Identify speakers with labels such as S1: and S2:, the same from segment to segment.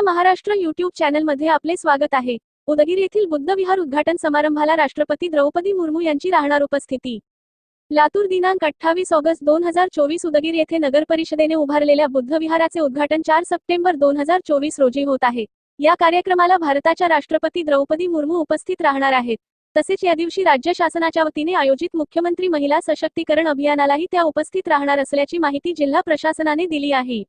S1: Maharashtra YouTube चॅनलमध्ये आपले स्वागत आहे. उदगीर येथील बुद्ध विहार उद्घाटन समारंभाला राष्ट्रपती द्रौपदी मुर्मू यांची राहणार उपस्थिती. लातूर दिनांक अठ्ठावीस ऑगस्ट दोन हजार चोवीस उदगीर येथे नगर परिषदेने उभारलेल्या बुद्ध विहाराचे उद्घाटन चार सप्टेंबर दोन हजार चोवीस रोजी होत आहे. या कार्यक्रमाला भारताच्या राष्ट्रपती द्रौपदी मुर्मू उपस्थित राहणार आहेत. तसेच या दिवशी राज्य शासनाच्या वतीने आयोजित मुख्यमंत्री महिला सशक्तीकरण अभियानालाही त्या उपस्थित राहणार असल्याची माहिती जिल्हा प्रशासनाने दिली आहे.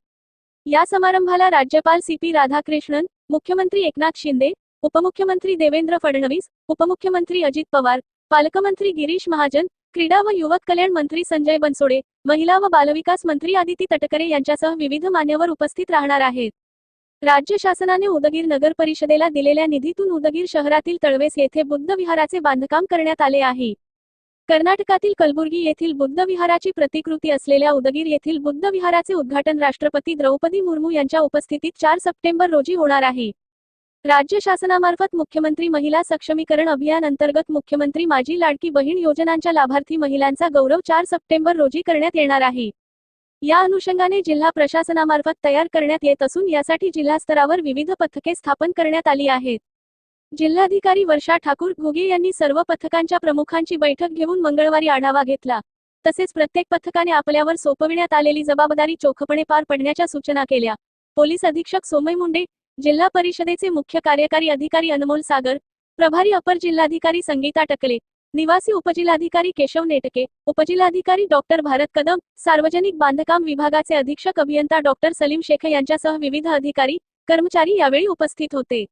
S1: या समारंभाला राज्यपाल सी पी राधाकृष्णन मुख्यमंत्री एकनाथ शिंदे उपमुख्यमंत्री देवेंद्र फडणवीस उपमुख्यमंत्री अजित पवार पालकमंत्री गिरीश महाजन क्रीडा व युवक कल्याण मंत्री संजय बनसोडे महिला व बालविकास मंत्री आदिती तटकरे यांच्यासह विविध मान्यवर उपस्थित राहणार आहेत. राज्य शासनाने उदगीर नगर परिषदेला दिलेल्या निधीतून उदगीर शहरातील तळवेस येथे बुद्ध विहाराचे बांधकाम करण्यात आले आहे. कर्नाटकातील कलबुर्गी येथील बुद्ध विहाराची प्रतिकृती असलेल्या उदगीर येथील बुद्ध विहाराचे उद्घाटन राष्ट्रपती द्रौपदी मुर्मू यांच्या उपस्थितीत चार सप्टेंबर रोजी होणार आहे. राज्य शासनामार्फत मुख्यमंत्री महिला सक्षमीकरण अभियान अंतर्गत मुख्यमंत्री माझी लाडकी बहीण योजनांच्या लाभार्थी महिलांचा गौरव चार सप्टेंबर रोजी करण्यात येणार आहे. या अनुषंगाने जिल्हा प्रशासनामार्फत तयार करण्यात येत असून यासाठी जिल्हास्तरावर विविध पथके स्थापन करण्यात आली आहेत. जिल्हाधिकारी वर्षा ठाकूर घोगे यांनी सर्व पथकांच्या प्रमुखांची बैठक घेऊन मंगळवारी आढावा घेतला. तसेच प्रत्येक पथकाने आपल्यावर सोपविण्यात आलेली जबाबदारी चोखपणे पार पडण्याच्या सूचना केल्या. पोलीस अधीक्षक सोमय मुंडे जिल्हा परिषदेचे मुख्य कार्यकारी अधिकारी अनमोल सागर प्रभारी अपर जिल्हाधिकारी संगीता टकले निवासी उपजिल्हाधिकारी केशव नेटके उपजिल्हाधिकारी डॉक्टर भारत कदम सार्वजनिक बांधकाम विभागाचे अधीक्षक अभियंता डॉक्टर सलीम शेख यांच्यासह विविध अधिकारी कर्मचारी यावेळी उपस्थित होते.